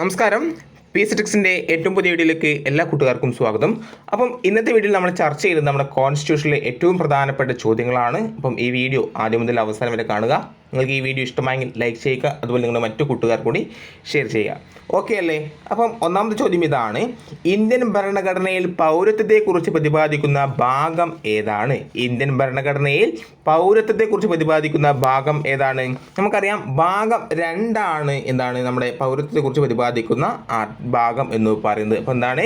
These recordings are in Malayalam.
നമസ്കാരം. പി സിറ്റിക്സിന്റെ ഏറ്റവും പുതിയ വീഡിയോയിലേക്ക് എല്ലാ കൂട്ടുകാർക്കും സ്വാഗതം. അപ്പം ഇന്നത്തെ വീഡിയോയിൽ നമ്മൾ ചർച്ച ചെയ്യുന്നത് നമ്മുടെ കോൺസ്റ്റിറ്റ്യൂഷനിലെ ഏറ്റവും പ്രധാനപ്പെട്ട ചോദ്യങ്ങളാണ്. അപ്പം ഈ വീഡിയോ ആദ്യം മുതൽ അവസാനം വരെ കാണുക. നിങ്ങൾക്ക് ഈ വീഡിയോ ഇഷ്ടമായെങ്കിൽ ലൈക്ക് ചെയ്യുക. അതുപോലെ നിങ്ങൾ മറ്റു കൂട്ടുകാർ കൂടി ഷെയർ ചെയ്യുക. ഓക്കെ അല്ലേ? അപ്പം ഒന്നാമത്തെ ചോദ്യം ഇതാണ്. ഇന്ത്യൻ ഭരണഘടനയിൽ പൗരത്വത്തെക്കുറിച്ച് പ്രതിപാദിക്കുന്ന ഭാഗം ഏതാണ്? ഇന്ത്യൻ ഭരണഘടനയിൽ പൗരത്വത്തെക്കുറിച്ച് പ്രതിപാദിക്കുന്ന ഭാഗം ഏതാണ്? നമുക്കറിയാം ഭാഗം രണ്ടാണ് എന്താണ് നമ്മുടെ പൗരത്വത്തെക്കുറിച്ച് പ്രതിപാദിക്കുന്ന ഭാഗം എന്ന് പറയുന്നത്. അപ്പോൾ എന്താണ്?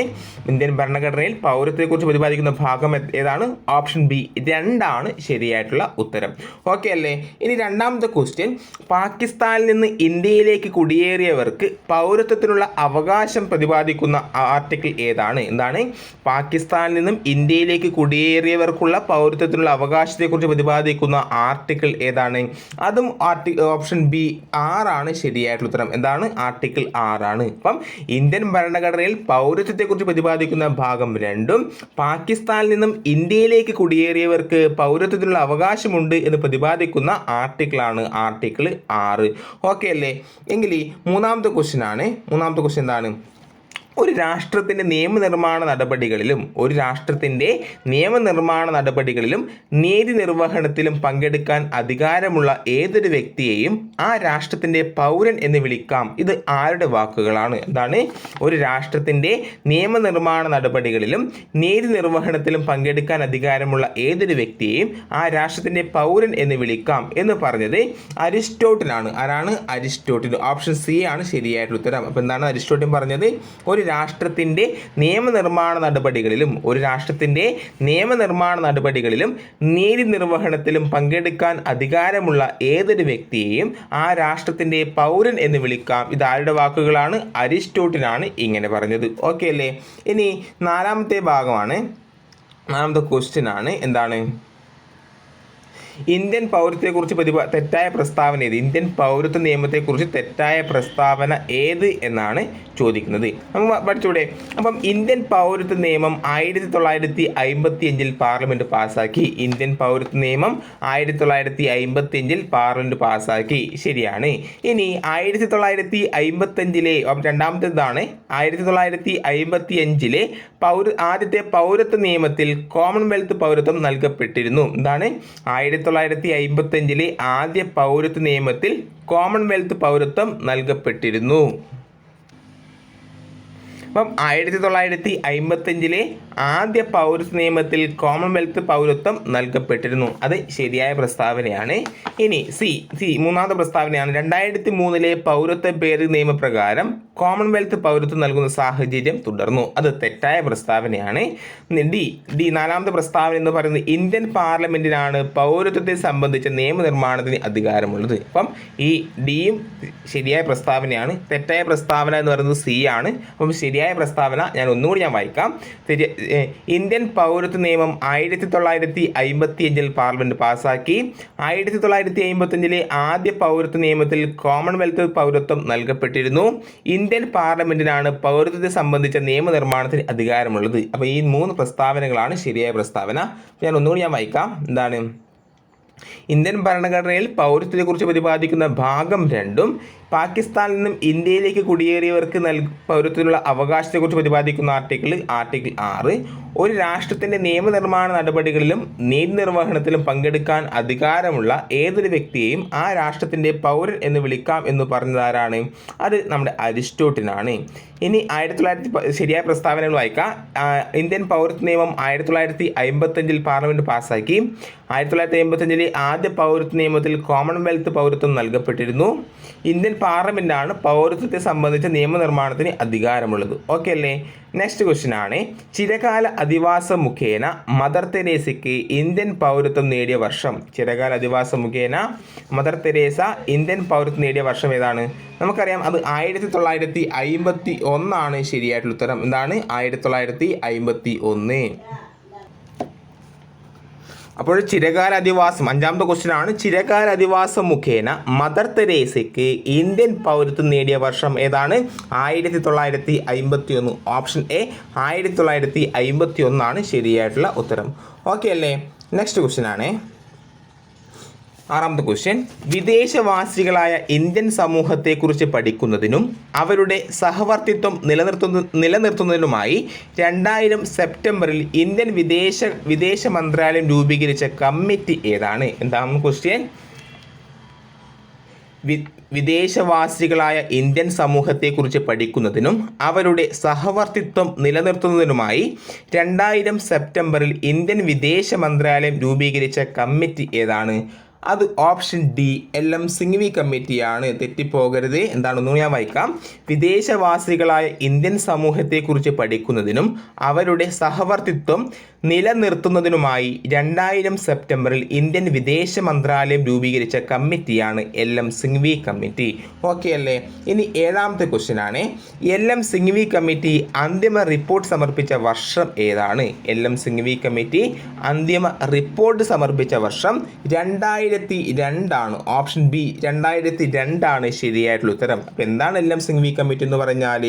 ഇന്ത്യൻ ഭരണഘടനയിൽ പൗരത്വത്തെക്കുറിച്ച് പ്രതിപാദിക്കുന്ന ഭാഗം ഏതാണ്? Option B. രണ്ടാണ് ശരിയായിട്ടുള്ള ഉത്തരം. ഓക്കെ അല്ലേ? ഇനി രണ്ടാമത്തെ ക്വസ്റ്റ്യൻ പാകിസ്ഥാനിൽ നിന്ന് ഇന്ത്യയിലേക്ക് കുടിയേറിയവർക്ക് പൗരത്വത്തിനുള്ള അവകാശം പ്രതിപാദിക്കുന്ന ആർട്ടിക്കിൾ ഏതാണ്? എന്താണ്? പാകിസ്ഥാനിൽ നിന്നും ഇന്ത്യയിലേക്ക് കുടിയേറിയവർക്കുള്ള പൗരത്വത്തിനുള്ള അവകാശത്തെക്കുറിച്ച് പ്രതിപാദിക്കുന്ന ആർട്ടിക്കിൾ ഏതാണ്? അതും ആർട്ടി ഓപ്ഷൻ ബി ആറാണ് ശരിയായിട്ടുള്ള ഉത്തരം. എന്താണ്? ആർട്ടിക്കിൾ ആറാണ് അപ്പം ഇന്ത്യൻ ഭരണഘടനയിൽ പൗരത്വത്തെക്കുറിച്ച് പ്രതിപാദിക്കുന്ന ഭാഗം രണ്ടും പാകിസ്ഥാനിൽ നിന്നും ഇന്ത്യയിലേക്ക് കുടിയേറിയവർക്ക് പൗരത്വത്തിനുള്ള അവകാശമുണ്ട് എന്ന് പ്രതിപാദിക്കുന്ന ആർട്ടിക്കിളാണ് ആർട്ടിക്കിൾ ആറ്. ഓക്കെ അല്ലേ? എങ്കിൽ മൂന്നാമത്തെ ക്വസ്റ്റ്യൻ ആണ്. മൂന്നാമത്തെ ക്വസ്റ്റ്യൻ എന്താണ്? ഒരു രാഷ്ട്രത്തിന്റെ നിയമനിർമ്മാണ നടപടികളിലും ഒരു രാഷ്ട്രത്തിന്റെ നിയമനിർമ്മാണ നടപടികളിലും നീതി നിർവഹണത്തിലും പങ്കെടുക്കാൻ അധികാരമുള്ള ഏതൊരു വ്യക്തിയെയും ആ രാഷ്ട്രത്തിന്റെ പൗരൻ എന്ന് വിളിക്കാം. ഇത് ആരുടെ വാക്കുകളാണ്? എന്താണ്? ഒരു രാഷ്ട്രത്തിന്റെ നിയമനിർമ്മാണ നടപടികളിലും നീതി നിർവഹണത്തിലും പങ്കെടുക്കാൻ അധികാരമുള്ള ഏതൊരു വ്യക്തിയെയും ആ രാഷ്ട്രത്തിന്റെ പൗരൻ എന്ന് വിളിക്കാം എന്ന് പറഞ്ഞത് അരിസ്റ്റോട്ടിലാണ്. ആരാണ്? അരിസ്റ്റോട്ടിൽ. ഓപ്ഷൻ സി ആണ് ശരിയായിട്ടുള്ള ഉത്തരം. അപ്പോൾ എന്താണ് അരിസ്റ്റോട്ടിൽ പറഞ്ഞത്? ഒരു രാഷ്ട്രത്തിന്റെ നിയമനിർമ്മാണ നടപടികളിലും ഒരു രാഷ്ട്രത്തിന്റെ നിയമനിർമ്മാണ നടപടികളിലും നീതി നിർവഹണത്തിലും പങ്കെടുക്കാൻ അധികാരമുള്ള ഏതൊരു വ്യക്തിയെയും ആ രാഷ്ട്രത്തിന്റെ പൗരൻ എന്ന് വിളിക്കാം. ഇത് ആരുടെ വാക്കുകളാണ്? അരിസ്റ്റോട്ടിലാണ് ഇങ്ങനെ പറഞ്ഞത്. ഓക്കെ അല്ലേ? ഇനി നാലാമത്തെ ഭാഗമാണ്. നാലാമത്തെ ക്വസ്റ്റ്യൻ ആണ്. എന്താണ്? ഇന്ത്യൻ പൗരത്വത്തെക്കുറിച്ച് പ്രതിപാ തെറ്റായ പ്രസ്താവന ഏത്? ഇന്ത്യൻ പൗരത്വ നിയമത്തെക്കുറിച്ച് തെറ്റായ പ്രസ്താവന ഏത് എന്നാണ് ചോദിക്കുന്നത്. നമുക്ക് പഠിച്ചൂടെ. അപ്പം ഇന്ത്യൻ പൗരത്വ നിയമം ആയിരത്തി തൊള്ളായിരത്തി അമ്പത്തി അഞ്ചിൽ പാർലമെന്റ് പാസ്സാക്കി. ഇന്ത്യൻ പൗരത്വ നിയമം ആയിരത്തി തൊള്ളായിരത്തി അമ്പത്തി അഞ്ചിൽ പാർലമെന്റ് പാസ്സാക്കി. ശരിയാണ്. ഇനി ആയിരത്തി തൊള്ളായിരത്തി അമ്പത്തഞ്ചിലെ രണ്ടാമത്തേതാണ്. ആയിരത്തി തൊള്ളായിരത്തി അമ്പത്തി അഞ്ചിലെ പൗര ആദ്യത്തെ പൗരത്വ നിയമത്തിൽ കോമൺവെൽത്ത് പൗരത്വം നൽകപ്പെട്ടിരുന്നു. എന്താണ്? ആയിരത്തി തൊള്ളായിരത്തി അമ്പത്തഞ്ചിലെ ആദ്യ പൗരത്വ നിയമത്തിൽ കോമൺവെൽത്ത് പൗരത്വം നൽകപ്പെട്ടിരുന്നു. അപ്പം ആയിരത്തി തൊള്ളായിരത്തി അമ്പത്തഞ്ചിലെ ആദ്യ പൗരസ് നിയമത്തിൽ കോമൺവെൽത്ത് പൗരത്വം നൽകപ്പെട്ടിരുന്നു. അത് ശരിയായ പ്രസ്താവനയാണ്. ഇനി സി സി മൂന്നാമത്തെ പ്രസ്താവനയാണ്. രണ്ടായിരത്തി മൂന്നിലെ പൗരത്വ പേര് നിയമപ്രകാരം കോമൺവെൽത്ത് പൗരത്വം നൽകുന്ന സാഹചര്യം തുടർന്നു. അത് തെറ്റായ പ്രസ്താവനയാണ്. ഡി ഡി നാലാമത്തെ പ്രസ്താവന എന്ന് പറയുന്നത് ഇന്ത്യൻ പാർലമെന്റിനാണ് പൗരത്വത്തെ സംബന്ധിച്ച നിയമനിർമ്മാണത്തിന് അധികാരമുള്ളത്. അപ്പം ഈ ഡിയും ശരിയായ പ്രസ്താവനയാണ്. തെറ്റായ പ്രസ്താവന എന്ന് പറയുന്നത് സി ആണ്. അപ്പം ശരിയായ പ്രസ്താവന ഞാൻ ഒന്നുകൂടി ഞാൻ വായിക്കാം. ഇന്ത്യൻ പൗരത്വ നിയമം ആയിരത്തി തൊള്ളായിരത്തി അമ്പത്തി അഞ്ചിൽ പാർലമെന്റ് പാസ്സാക്കി. ആയിരത്തി തൊള്ളായിരത്തി അമ്പത്തഞ്ചിലെ ആദ്യ പൗരത്വ നിയമത്തിൽ കോമൺവെൽത്ത് പൗരത്വം നൽകപ്പെട്ടിരുന്നു. ഇന്ത്യൻ പാർലമെന്റിനാണ് പൗരത്വത്തെ സംബന്ധിച്ച നിയമനിർമ്മാണത്തിന് അധികാരമുള്ളത്. അപ്പോൾ ഈ മൂന്ന് പ്രസ്താവനകളാണ് ശരിയായ പ്രസ്താവന. ഞാൻ ഒന്നുകൂടി ഞാൻ വായിക്കാം. എന്താണ്? ഇന്ത്യൻ ഭരണഘടനയിൽ പൗരത്വത്തെക്കുറിച്ച് പ്രതിപാദിക്കുന്ന ഭാഗം രണ്ടും പാകിസ്ഥാനിൽ നിന്നും ഇന്ത്യയിലേക്ക് കുടിയേറിയവർക്ക് നൽ പൗരത്വത്തിനുള്ള അവകാശത്തെക്കുറിച്ച് പ്രതിപാദിക്കുന്ന ആർട്ടിക്കിൾ ആർട്ടിക്കിൾ ആറ് ഒരു രാഷ്ട്രത്തിന്റെ നിയമനിർമ്മാണ നടപടികളിലും നീതി നിർവഹണത്തിലും പങ്കെടുക്കാൻ അധികാരമുള്ള ഏതൊരു വ്യക്തിയെയും ആ രാഷ്ട്രത്തിന്റെ പൗരൻ എന്ന് വിളിക്കാം എന്ന് പറഞ്ഞതാരാണ്? അത് നമ്മുടെ അരിസ്റ്റോട്ടിനാണ്. ഇനി ആയിരത്തി തൊള്ളായിരത്തി ശരിയായ പ്രസ്താവനകൾ വായിക്കാം. ഇന്ത്യൻ പൗരത്വ നിയമം ആയിരത്തി തൊള്ളായിരത്തി അമ്പത്തഞ്ചിൽ പാർലമെന്റ് പാസ്സാക്കി. ആയിരത്തി തൊള്ളായിരത്തി എൺപത്തഞ്ചിലെ ആദ്യ പൗരത്വ നിയമത്തിൽ കോമൺവെൽത്ത് പൗരത്വം നൽകപ്പെട്ടിരുന്നു. ഇന്ത്യൻ പാർലമെന്റാണ് പൗരത്വത്തെ സംബന്ധിച്ച നിയമനിർമ്മാണത്തിന് അധികാരമുള്ളത്. ഓക്കെ അല്ലേ? നെക്സ്റ്റ് ക്വസ്റ്റ്യൻ ആണ്. ചിരകാല അധിവാസം മുഖേന മദർ തെരേസയ്ക്ക് ഇന്ത്യൻ പൗരത്വം നേടിയ വർഷം. ചിരകാല അധിവാസം മുഖേന മദർ തെരേസ ഇന്ത്യൻ പൗരത്വം നേടിയ വർഷം ഏതാണ്? നമുക്കറിയാം അത് ആയിരത്തി തൊള്ളായിരത്തി അമ്പത്തി ഒന്നാണ് ശരിയായിട്ടുള്ള ഉത്തരം. എന്താണ്? ആയിരത്തി തൊള്ളായിരത്തി അമ്പത്തി ഒന്ന് അപ്പോൾ ചിരകാല അധിവാസം അഞ്ചാമത്തെ ക്വസ്റ്റ്യൻ ആണ്. ചിരകാല അധിവാസം മുഖേന മദർ തെരേസയ്ക്ക് ഇന്ത്യൻ പൗരത്വം നേടിയ വർഷം ഏതാണ്? ആയിരത്തി തൊള്ളായിരത്തി അമ്പത്തി ഒന്ന് ഓപ്ഷൻ എ ആയിരത്തി തൊള്ളായിരത്തി അമ്പത്തി ഒന്നാണ് ശരിയായിട്ടുള്ള ഉത്തരം. ഓക്കെ അല്ലേ? നെക്സ്റ്റ് ക്വസ്റ്റ്യൻ ആണ്. ആറാമത്തെ ക്വസ്റ്റ്യൻ വിദേശവാസികളായ ഇന്ത്യൻ സമൂഹത്തെക്കുറിച്ച് പഠിക്കുന്നതിനും അവരുടെ സഹവർത്തിത്വം നിലനിർത്തുന്ന നിലനിർത്തുന്നതിനുമായി രണ്ടായിരം സെപ്റ്റംബറിൽ ഇന്ത്യൻ വിദേശ വിദേശ മന്ത്രാലയം രൂപീകരിച്ച കമ്മിറ്റി ഏതാണ്? എന്താണ് ക്വസ്റ്റ്യൻ വി വിദേശവാസികളായ ഇന്ത്യൻ സമൂഹത്തെക്കുറിച്ച് പഠിക്കുന്നതിനും അവരുടെ സഹവർത്തിത്വം നിലനിർത്തുന്നതിനുമായി രണ്ടായിരം സെപ്റ്റംബറിൽ ഇന്ത്യൻ വിദേശ മന്ത്രാലയം രൂപീകരിച്ച കമ്മിറ്റി ഏതാണ്? അത് option D L M Singhvi കമ്മിറ്റിയാണ് തെറ്റിപ്പോകരുത്. എന്താണെന്ന് ഞാൻ വായിക്കാം. വിദേശവാസികളായ ഇന്ത്യൻ സമൂഹത്തെക്കുറിച്ച് പഠിക്കുന്നതിനും അവരുടെ സഹവർത്തിത്വം നിലനിർത്തുന്നതിനുമായി രണ്ടായിരം സെപ്റ്റംബറിൽ ഇന്ത്യൻ വിദേശ മന്ത്രാലയം രൂപീകരിച്ച കമ്മിറ്റിയാണ് L M Singhvi committee. Okay അല്ലേ? ഇനി ഏഴാമത്തെ ക്വസ്റ്റ്യൻ ആണ് എൽ എം സിംഗ്വി കമ്മിറ്റി അന്തിമ റിപ്പോർട്ട് സമർപ്പിച്ച വർഷം ഏതാണ്? എൽ എം സിംഗ്വി കമ്മിറ്റി അന്തിമ റിപ്പോർട്ട് സമർപ്പിച്ച വർഷം രണ്ടായിരത്തി രണ്ടാണ്. ഓപ്ഷൻ ബി രണ്ടായിരത്തി രണ്ടാണ് ശരിയായിട്ടുള്ള ഉത്തരം. അപ്പോൾ എന്താണ് എൽ എം സിംഗ്വി കമ്മിറ്റി എന്ന് പറഞ്ഞാൽ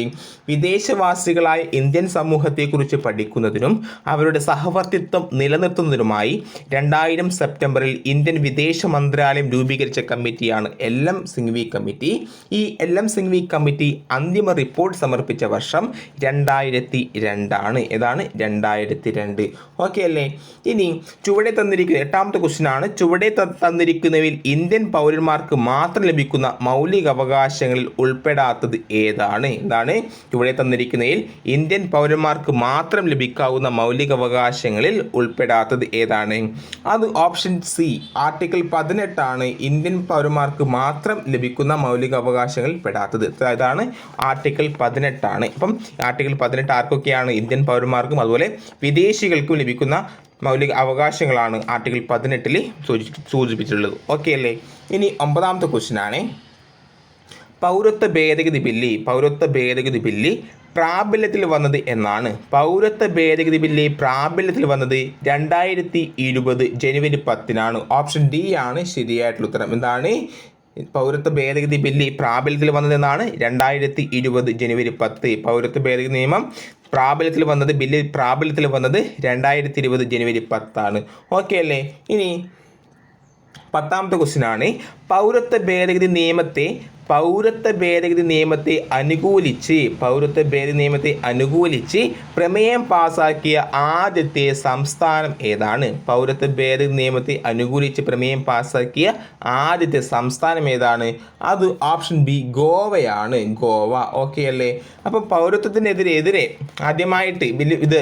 വിദേശവാസികളായ ഇന്ത്യൻ സമൂഹത്തെക്കുറിച്ച് പഠിക്കുന്നതിനും അവരുടെ സഹവർത്തിത്വം നിലനിർത്തുന്നതിനുമായി രണ്ടായിരം സെപ്റ്റംബറിൽ ഇന്ത്യൻ വിദേശ മന്ത്രാലയം രൂപീകരിച്ച കമ്മിറ്റിയാണ് എൽ എം സിംഗ്വി കമ്മിറ്റി. ഈ എൽ എം സിംഗ്വി കമ്മിറ്റി അന്തിമ റിപ്പോർട്ട് സമർപ്പിച്ച വർഷം രണ്ടായിരത്തി രണ്ടാണ്. ഏതാണ്? രണ്ടായിരത്തി രണ്ട്. ഓക്കെ അല്ലേ? ഇനി ചുവടെ തന്നിരിക്കുന്ന എട്ടാമത്തെ ക്വസ്റ്റ്യൻ ആണ്. ചുവടെ തന്നിരിക്കുന്നവയിൽ ഇന്ത്യൻ പൗരന്മാർക്ക് മാത്രം ലഭിക്കുന്ന മൗലിക അവകാശങ്ങളിൽ ഉൾപ്പെടാത്തത് ഏതാണ്? എന്താണ്? ഇവിടെ തന്നിരിക്കുന്നതിൽ ഇന്ത്യൻ പൗരന്മാർക്ക് മാത്രം ലഭിക്കാവുന്ന മൗലിക അവകാശങ്ങളിൽ ഉൾപ്പെടാത്തത് ഏതാണ്? അത് ഓപ്ഷൻ സി ആർട്ടിക്കിൾ പതിനെട്ടാണ് ഇന്ത്യൻ പൗരന്മാർക്ക് മാത്രം ലഭിക്കുന്ന മൗലിക അവകാശങ്ങളിൽ പെടാത്തത്. അതാണ് ആർട്ടിക്കിൾ പതിനെട്ടാണ്. ഇപ്പം ആർട്ടിക്കിൾ പതിനെട്ട് ആർക്കൊക്കെയാണ് ഇന്ത്യൻ പൗരന്മാർക്കും അതുപോലെ വിദേശികൾക്കും ലഭിക്കുന്ന മൗലിക അവകാശങ്ങളാണ് ആർട്ടിക്കിൾ പതിനെട്ടിൽ സൂചി സൂചിപ്പിച്ചിട്ടുള്ളത്. ഓക്കെ അല്ലേ? ഇനി ഒമ്പതാമത്തെ ക്വസ്റ്റിനാണ് പൗരത്വ ഭേദഗതി ബില്ല് പൗരത്വ ഭേദഗതി ബില്ല് പ്രാബല്യത്തിൽ വന്നത് എന്നാണ്. പൗരത്വ ഭേദഗതി ബില്ല് പ്രാബല്യത്തിൽ വന്നത് രണ്ടായിരത്തി ഇരുപത് ജനുവരി പത്തിനാണ്. ഓപ്ഷൻ ഡി ആണ് ശരിയായിട്ടുള്ള ഉത്തരം. എന്താണ്? പൗരത്വ ഭേദഗതി ബില്ല് പ്രാബല്യത്തിൽ വന്നതെന്നാണ് രണ്ടായിരത്തി ഇരുപത് ജനുവരി പത്ത് പൗരത്വ ഭേദഗതി നിയമം പ്രാബല്യത്തിൽ വന്നത് ബില്ല് പ്രാബല്യത്തിൽ വന്നത് രണ്ടായിരത്തി ഇരുപത് ജനുവരി പത്താണ്. ഓക്കെ അല്ലേ? ഇനി പത്താമത്തെ ക്വസ്റ്റ്യൻ ആണ്. പൗരത്വ ഭേദഗതി നിയമത്തെ പൗരത്വ ഭേദഗതി നിയമത്തെ അനുകൂലിച്ച് പൗരത്വ ഭേദഗതി നിയമത്തെ അനുകൂലിച്ച് പ്രമേയം പാസാക്കിയ ആദ്യത്തെ സംസ്ഥാനം ഏതാണ്? പൗരത്വ ഭേദഗതി നിയമത്തെ അനുകൂലിച്ച് പ്രമേയം പാസാക്കിയ ആദ്യത്തെ സംസ്ഥാനം ഏതാണ്? അത് ഓപ്ഷൻ ബി ഗോവയാണ്. ഗോവ. ഓക്കെ അല്ലേ? അപ്പം പൗരത്വത്തിനെതിരെ എതിരെ ആദ്യമായിട്ട് ഇത്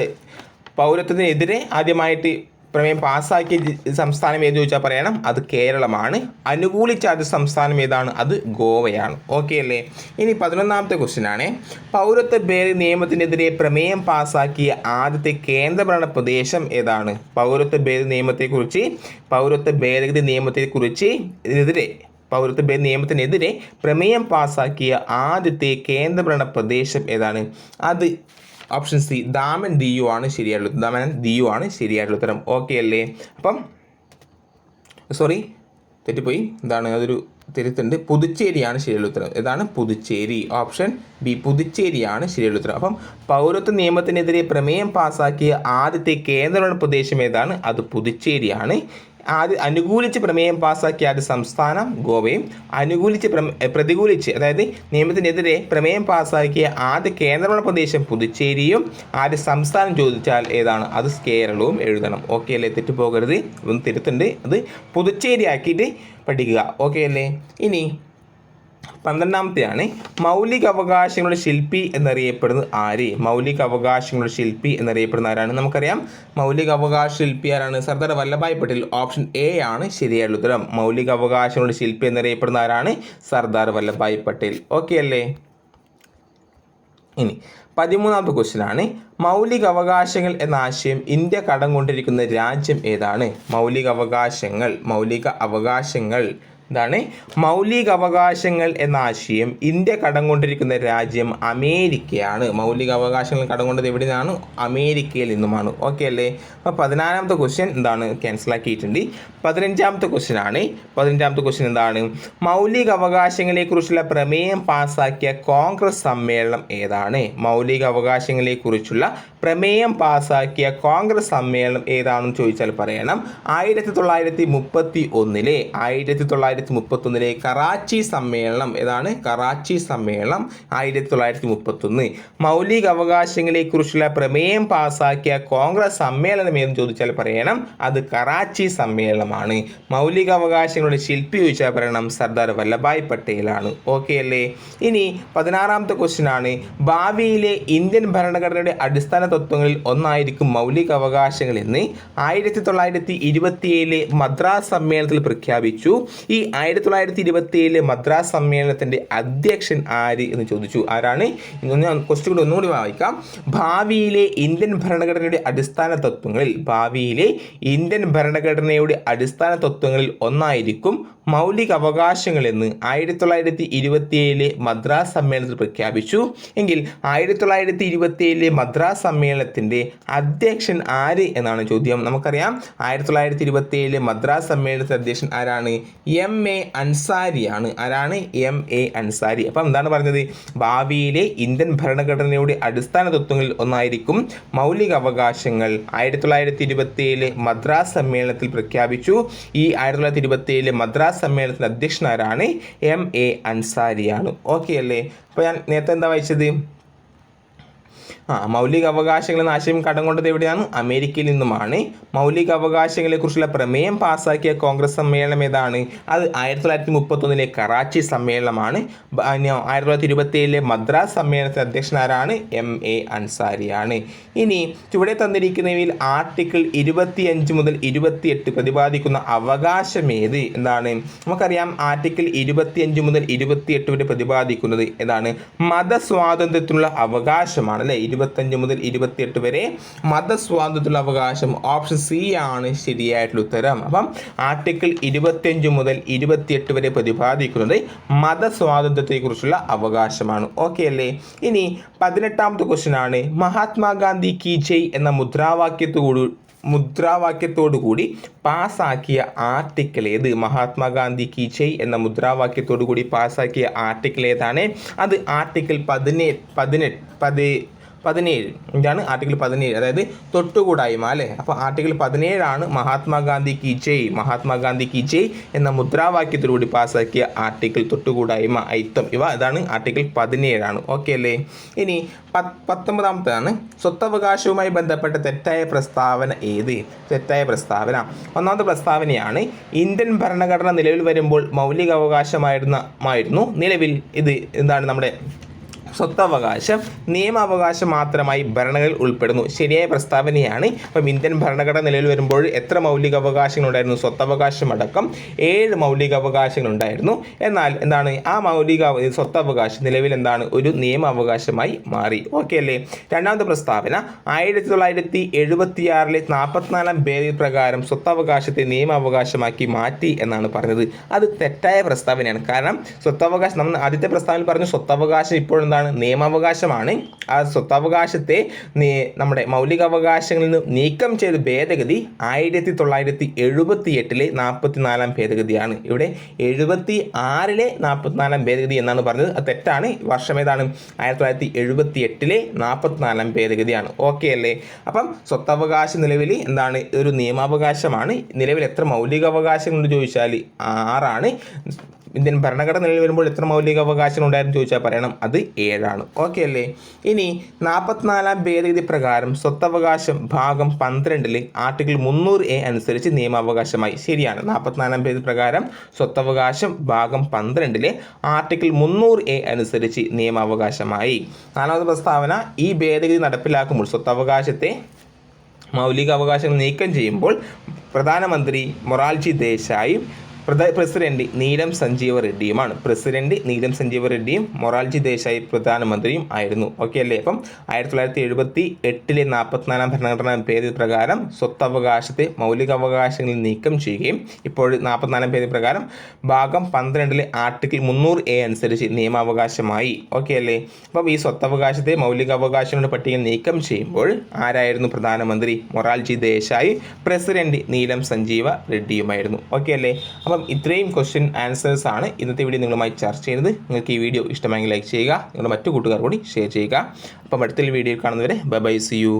പൗരത്വത്തിനെതിരെ ആദ്യമായിട്ട് പ്രമേയം പാസ്സാക്കിയ സംസ്ഥാനം ഏത് ചോദിച്ചാൽ പറയണം? അത് കേരളമാണ്. അനുകൂലിച്ച അത് സംസ്ഥാനം ഏതാണ്? അത് ഗോവയാണ്. ഓക്കെ അല്ലേ? ഇനി പതിനൊന്നാമത്തെ ക്വസ്റ്റ്യൻ ആണ്. പൗരത്വ ഭേദ നിയമത്തിനെതിരെ പ്രമേയം പാസ്സാക്കിയ ആദ്യത്തെ കേന്ദ്രഭരണ പ്രദേശം ഏതാണ്? പൗരത്വ ഭേദ നിയമത്തെക്കുറിച്ച് പൗരത്വ ഭേദഗതി നിയമത്തെക്കുറിച്ച് ഇതിനെതിരെ പൗരത്വ ഭേദ നിയമത്തിനെതിരെ പ്രമേയം പാസ്സാക്കിയ ആദ്യത്തെ കേന്ദ്രഭരണ പ്രദേശം ഏതാണ്? അത് ഓപ്ഷൻ സി ദാമൻ ദിയു ആണ് ശരിയായിട്ടുള്ളത് ദാമൻ ദിയു ആണ് ശരിയായിട്ടുള്ള ഉത്തരം. ഓക്കെ അല്ലേ? അപ്പം സോറി തെറ്റിപ്പോയി. എന്താണ് അതൊരു തിരുത്തുണ്ട്. പുതുച്ചേരിയാണ് ശരിയുള്ള ഉത്തരം. ഇതാണ് പുതുച്ചേരി. ഓപ്ഷൻ ബി പുതുച്ചേരിയാണ് ശരിയുള്ള ഉത്തരം. അപ്പം പൗരത്വ നിയമത്തിനെതിരെ പ്രമേയം പാസാക്കിയ ആദ്യത്തെ കേന്ദ്രഭരണ പ്രദേശം ഏതാണ്? അത് പുതുച്ചേരിയാണ്. ആദ്യ അനുകൂലിച്ച് പ്രമേയം പാസ്സാക്കിയ ആദ്യ സംസ്ഥാനം ഗോവയും. അനുകൂലിച്ച് പ്രതികൂലിച്ച് അതായത് നിയമത്തിനെതിരെ പ്രമേയം പാസ്സാക്കിയ ആദ്യ കേന്ദ്രഭരണ പ്രദേശം പുതുച്ചേരിയും ആദ്യ സംസ്ഥാനം ചോദിച്ചാൽ ഏതാണ്? അത് കേരളവും എഴുതണം. ഓക്കെ അല്ലേ? തെറ്റിപ്പോകരുത്. ഒന്ന് തിരുത്തുണ്ട്. അത് പുതുച്ചേരി ആക്കിയിട്ട് പഠിക്കുക. ഓക്കെ അല്ലേ? ഇനി പന്ത്രണ്ടാമത്തെയാണ് മൗലിക അവകാശങ്ങളുടെ ശില്പി എന്നറിയപ്പെടുന്നത് ആര്? മൗലിക അവകാശങ്ങളുടെ ശില്പി എന്നറിയപ്പെടുന്ന ആരാണ്? നമുക്കറിയാം മൗലിക അവകാശ ശില്പി ആരാണ്? സർദാർ വല്ലഭായ് പട്ടേൽ ഓപ്ഷൻ എ ആണ് ശരിയായ ഉത്തരം. മൗലിക അവകാശങ്ങളുടെ ശില്പി എന്നറിയപ്പെടുന്ന ആരാണ്? സർദാർ വല്ലഭായ് പട്ടേൽ. ഓക്കെ അല്ലേ? ഇനി പതിമൂന്നാമത്തെ ക്വസ്റ്റ്യൻ ആണ്. മൗലിക അവകാശങ്ങൾ എന്ന ആശയം ഇന്ത്യ കടം കൊണ്ടിരിക്കുന്ന രാജ്യം ഏതാണ്? മൗലിക അവകാശങ്ങൾ മൗലിക അവകാശങ്ങൾ എന്താണ്? മൗലിക അവകാശങ്ങൾ എന്ന ആശയം ഇന്ത്യ കടം കൊണ്ടിരിക്കുന്ന രാജ്യം അമേരിക്കയാണ്. മൗലിക അവകാശങ്ങൾ കടം എവിടെ നിന്നാണ് അമേരിക്കയിൽ നിന്നുമാണ്. ഓക്കെ അല്ലേ? അപ്പോൾ പതിനാലാമത്തെ ക്വസ്റ്റ്യൻ എന്താണ്? ക്യാൻസലാക്കിയിട്ടുണ്ട് പതിനഞ്ചാമത്തെ ക്വസ്റ്റ്യൻ ആണ്. പതിനഞ്ചാമത്തെ ക്വസ്റ്റ്യൻ എന്താണ്? മൗലിക അവകാശങ്ങളെക്കുറിച്ചുള്ള പ്രമേയം പാസാക്കിയ കോൺഗ്രസ് സമ്മേളനം ഏതാണ്? മൗലിക അവകാശങ്ങളെക്കുറിച്ചുള്ള പ്രമേയം പാസാക്കിയ കോൺഗ്രസ് സമ്മേളനം ഏതാണെന്ന് ചോദിച്ചാൽ പറയണം. ആയിരത്തി തൊള്ളായിരത്തി മുപ്പത്തി ഒന്നിലെ ആയിരത്തി തൊള്ളായിരത്തി മുപ്പത്തി ഒന്നിലെ കറാച്ചി സമ്മേളനം ഏതാണ്? കറാച്ചി സമ്മേളനം ആയിരത്തി തൊള്ളായിരത്തി മുപ്പത്തൊന്ന് മൗലിക അവകാശങ്ങളെക്കുറിച്ചുള്ള പ്രമേയം പാസാക്കിയ കോൺഗ്രസ് സമ്മേളനം ഏതെന്ന് ചോദിച്ചാൽ പറയണം. അത് കറാച്ചി സമ്മേളനമാണ്. മൗലിക അവകാശങ്ങളുടെ ശില്പി ചോദിച്ചാൽ പറയണം സർദാർ വല്ലഭായ് പട്ടേലാണ്. ഓക്കെ അല്ലേ? ഇനി പതിനാറാമത്തെ ക്വസ്റ്റ്യൻ ആണ്. ഭാവിയിലെ ഇന്ത്യൻ ഭരണഘടനയുടെ അടിസ്ഥാന തത്വങ്ങളിൽ ഒന്നായിരിക്കും മൗലിക അവകാശങ്ങൾ എന്ന് ആയിരത്തി തൊള്ളായിരത്തി ഇരുപത്തിയേഴിലെ മദ്രാസ് സമ്മേളനത്തിൽ പ്രഖ്യാപിച്ചു. ഈ ആയിരത്തി തൊള്ളായിരത്തി ഇരുപത്തിയേഴിലെ മദ്രാസ് സമ്മേളനത്തിന്റെ അധ്യക്ഷൻ ആര് എന്ന് ചോദിച്ചു. ആരാണ്? ക്വസ്റ്റ്യൻ കൂടി ഒന്നുകൂടി വായിക്കാം. ഭാവിയിലെ ഇന്ത്യൻ ഭരണഘടനയുടെ അടിസ്ഥാന തത്വങ്ങളിൽ ഭാവിയിലെ ഇന്ത്യൻ ഭരണഘടനയുടെ അടിസ്ഥാന തത്വങ്ങളിൽ ഒന്നായിരിക്കും മൗലിക അവകാശങ്ങളെന്ന് ആയിരത്തി തൊള്ളായിരത്തി ഇരുപത്തിയേഴിലെ മദ്രാസ് സമ്മേളനത്തിൽ പ്രഖ്യാപിച്ചു. എങ്കിൽ ആയിരത്തി തൊള്ളായിരത്തി ഇരുപത്തിയേഴിലെ മദ്രാസ് സമ്മേളനത്തിന്റെ അധ്യക്ഷൻ ആര് എന്നാണ് ചോദ്യം. നമുക്കറിയാം ആയിരത്തി തൊള്ളായിരത്തി ഇരുപത്തിയേഴിലെ മദ്രാസ് സമ്മേളനത്തിന്റെ അധ്യക്ഷൻ ആരാണ്? എം എ അൻസാരിയാണ് ആരാണ്? M A Ansari. അപ്പം എന്താണ് പറഞ്ഞത്? ഭാവിയിലെ ഇന്ത്യൻ ഭരണഘടനയുടെ അടിസ്ഥാന തത്വങ്ങളിൽ ഒന്നായിരിക്കും മൗലിക അവകാശങ്ങൾ ആയിരത്തി തൊള്ളായിരത്തി ഇരുപത്തിയേഴിലെ മദ്രാസ് സമ്മേളനത്തിൽ പ്രഖ്യാപിച്ചു. ഈ ആയിരത്തി തൊള്ളായിരത്തി ഇരുപത്തിയേഴിലെ മദ്രാസ് സമ്മേളനത്തിന്റെ അധ്യക്ഷനാരാണ് എം എ അൻസാരിയാണ്. ഓക്കെ അല്ലേ? അപ്പോൾ ഞാൻ നേരത്തെ എന്താ വായിച്ചത്? ആ മൗലിക അവകാശങ്ങൾ എന്ന ആശയം കടം കൊണ്ടത് എവിടെയാണ്? അമേരിക്കയിൽ നിന്നുമാണ്. മൗലിക അവകാശങ്ങളെക്കുറിച്ചുള്ള പ്രമേയം പാസാക്കിയ കോൺഗ്രസ് സമ്മേളനം ഏതാണ്? അത് ആയിരത്തി തൊള്ളായിരത്തി മുപ്പത്തൊന്നിലെ കറാച്ചി സമ്മേളനമാണ് ആയിരത്തി തൊള്ളായിരത്തി മദ്രാസ് സമ്മേളനത്തിന്റെ അധ്യക്ഷനാരാണ് എം എ അൻസാരിയാണ്. ഇനി ചുവടെ തന്നിരിക്കുന്നവയിൽ ആർട്ടിക്കിൾ ഇരുപത്തിയഞ്ച് മുതൽ ഇരുപത്തിയെട്ട് പ്രതിപാദിക്കുന്ന അവകാശം ഏത്? എന്താണ്? നമുക്കറിയാം ആർട്ടിക്കിൾ ഇരുപത്തിയഞ്ച് മുതൽ ഇരുപത്തിയെട്ട് വരെ പ്രതിപാദിക്കുന്നത് ഏതാണ്? മതസ്വാതന്ത്ര്യത്തിനുള്ള അവകാശമാണ് അല്ലേ? ഇരുപത്തഞ്ച് മുതൽ ഇരുപത്തിയെട്ട് വരെ മതസ്വാതന്ത്ര്യത്തിലുള്ള അവകാശം ഓപ്ഷൻ സി ആണ് ശരിയായിട്ടുള്ള ഉത്തരം. അപ്പം ആർട്ടിക്കിൾ ഇരുപത്തിയഞ്ച് മുതൽ ഇരുപത്തിയെട്ട് വരെ പ്രതിപാദിക്കുന്നത് മതസ്വാതന്ത്ര്യത്തെക്കുറിച്ചുള്ള അവകാശമാണ്. ഓക്കെ അല്ലേ? ഇനി പതിനെട്ടാമത്തെ ക്വസ്റ്റ്യൻ ആണ്. മഹാത്മാഗാന്ധി കി ജയ് എന്ന മുദ്രാവാക്യത്തോടു മുദ്രാവാക്യത്തോടു കൂടി പാസ്സാക്കിയ ആർട്ടിക്കിൾ ഏത്? മഹാത്മാഗാന്ധി കി ജയ് എന്ന മുദ്രാവാക്യത്തോടു കൂടി പാസ്സാക്കിയ ആർട്ടിക്കിൾ ഏതാണ്? അത് ആർട്ടിക്കിൾ പതിനെ പതിനെട്ട് പതി പതിനേഴ് ഇതാണ് ആർട്ടിക്കിൾ പതിനേഴ് അതായത് തൊട്ടുകൂടായ്മ അല്ലേ? അപ്പോൾ ആർട്ടിക്കിൾ പതിനേഴാണ് മഹാത്മാഗാന്ധി കി ജയ് മഹാത്മാഗാന്ധി കി ജയ് എന്ന മുദ്രാവാക്യത്തിലൂടെ പാസ്സാക്കിയ ആർട്ടിക്കിൾ തൊട്ടുകൂടായ്മ ഐത്തം. ഇവ ഇതാണ് ആർട്ടിക്കിൾ പതിനേഴാണ്. ഓക്കെ അല്ലേ? ഇനി പത്ത് പത്തൊമ്പതാമത്തേതാണ്. സ്വത്തവകാശവുമായി ബന്ധപ്പെട്ട തെറ്റായ പ്രസ്താവന ഏത്? തെറ്റായ പ്രസ്താവന. ഒന്നാമത്തെ പ്രസ്താവനയാണ് ഇന്ത്യൻ ഭരണഘടന നിലവിൽ വരുമ്പോൾ മൗലികാവകാശമായിരുന്ന മായിരുന്നു. നിലവിൽ ഇത് എന്താണ് നമ്മുടെ സ്വത്തവകാശം നിയമാവകാശം മാത്രമായി ഭരണഘടനയിൽ ഉൾപ്പെടുന്നു. ശരിയായ പ്രസ്താവനയാണ്. അപ്പം ഇന്ത്യൻ ഭരണഘടന നിലവിൽ വരുമ്പോൾ എത്ര മൗലിക അവകാശങ്ങൾ ഉണ്ടായിരുന്നു സ്വത്തവകാശം അടക്കം ഏഴ് മൗലിക അവകാശങ്ങൾ ഉണ്ടായിരുന്നു എന്നാൽ എന്താണ്? ആ മൗലിക സ്വത്തവകാശം നിലവിൽ എന്താണ്? ഒരു നിയമാവകാശമായി മാറി. ഓക്കെ അല്ലേ? രണ്ടാമത്തെ പ്രസ്താവന ആയിരത്തി തൊള്ളായിരത്തി എഴുപത്തിയാറിലെ നാൽപ്പത്തിനാലാം ഭേദഗതി പ്രകാരം സ്വത്തവകാശത്തെ നിയമാവകാശമാക്കി മാറ്റി എന്നാണ് പറഞ്ഞത്. അത് തെറ്റായ പ്രസ്താവനയാണ്. കാരണം സ്വത്തവകാശം നമ്മൾ ആദ്യത്തെ പ്രസ്താവനയിൽ പറഞ്ഞു സ്വത്തവകാശം ഇപ്പോൾ എന്താണ്? നിയമാവകാശമാണ്. ആ സ്വത്തവകാശത്തെ നമ്മുടെ മൗലികാവകാശങ്ങളിൽ നിന്ന് നീക്കം ചെയ്ത ഭേദഗതി ആയിരത്തി തൊള്ളായിരത്തി എഴുപത്തി എട്ടിലെ നാൽപ്പത്തിനാലാം ഭേദഗതിയാണ്. ഇവിടെ എഴുപത്തി ആറിലെ നാൽപ്പത്തിനാലാം ഭേദഗതി എന്നാണ് പറഞ്ഞത്. അത് തെറ്റാണ്. വർഷം ഏതാണ്? ആയിരത്തി തൊള്ളായിരത്തി എഴുപത്തി എട്ടിലെ നാൽപ്പത്തിനാലാം ഭേദഗതിയാണ്. ഓക്കെ അല്ലേ? അപ്പം സ്വത്തവകാശ നിലവിൽ എന്താണ്? ഒരു നിയമാവകാശമാണ്. നിലവിൽ എത്ര മൗലികാവകാശങ്ങളുണ്ട് ചോദിച്ചാൽ ആറാണ്. ഇന്ത്യൻ ഭരണഘടന നിലവിൽ വരുമ്പോൾ എത്ര മൗലിക അവകാശങ്ങൾ ഉണ്ടായിരുന്നു ചോദിച്ചാൽ പറയണം. അത് ഏഴാണ്. ഓക്കെ അല്ലേ? ഇനി നാൽപ്പത്തിനാലാം ഭേദഗതി പ്രകാരം സ്വത്തവകാശം ഭാഗം പന്ത്രണ്ടിൽ ആർട്ടിക്കിൾ മുന്നൂറ് എ അനുസരിച്ച് നിയമാവകാശമായി. ശരിയാണ്. നാൽപ്പത്തിനാലാം ഭേദഗതി പ്രകാരം സ്വത്തവകാശം ഭാഗം പന്ത്രണ്ടിലെ ആർട്ടിക്കിൾ മുന്നൂറ് എ അനുസരിച്ച് നിയമാവകാശമായി. നാലാമത്തെ പ്രസ്താവന ഈ ഭേദഗതി നടപ്പിലാക്കുമ്പോൾ സ്വത്തവകാശത്തെ മൗലിക അവകാശങ്ങൾ നീക്കം ചെയ്യുമ്പോൾ പ്രധാനമന്ത്രി മൊറാൽജി ദേശായും പ്രസിഡന്റ് നീലം സഞ്ജീവ റെഡ്ഡിയുമാണ്. പ്രസിഡന്റ് നീലം സഞ്ജീവ റെഡ്ഡിയും മൊറാൽജി ദേശായി പ്രധാനമന്ത്രിയും ആയിരുന്നു. ഓക്കെ അല്ലേ? അപ്പം ആയിരത്തി തൊള്ളായിരത്തി എഴുപത്തി എട്ടിലെ നാൽപ്പത്തിനാലാം ഭരണഘടനാ ഭേദഗതി പ്രകാരം സ്വത്തവകാശത്തെ മൗലികാവകാശങ്ങളിൽ നീക്കം ചെയ്യുകയും ഇപ്പോൾ നാൽപ്പത്തിനാലാം ഭേദഗതി പ്രകാരം ഭാഗം പന്ത്രണ്ടിലെ ആർട്ടിക്കിൾ മുന്നൂറ് എ അനുസരിച്ച് നിയമാവകാശമായി. ഓക്കെ അല്ലേ? അപ്പം ഈ സ്വത്തവകാശത്തെ മൗലികാവകാശങ്ങളുടെ പട്ടികയിൽ നീക്കം ചെയ്യുമ്പോൾ ആരായിരുന്നു പ്രധാനമന്ത്രി? മൊറാൽജി ദേശായി പ്രസിഡന്റ് നീലം സഞ്ജീവ റെഡ്ഡിയുമായിരുന്നു. ഓക്കെ അല്ലേ? അപ്പം ഇത്രയും ക്വസ്റ്റ്യൻ ആൻസേഴ്സ് ആണ് ഇന്നത്തെ വീഡിയോ നിങ്ങളുമായി ചർച്ച ചെയ്യുന്നത് നിങ്ങൾക്ക് ഈ വീഡിയോ ഇഷ്ടമെങ്കിൽ ലൈക്ക് ചെയ്യുക. നിങ്ങളുടെ മറ്റു കൂട്ടുകാർ കൂടി ഷെയർ ചെയ്യുക. അപ്പം അടുത്തൊരു വീഡിയോ കാണുന്നവരെ ബൈ ബൈ സി യു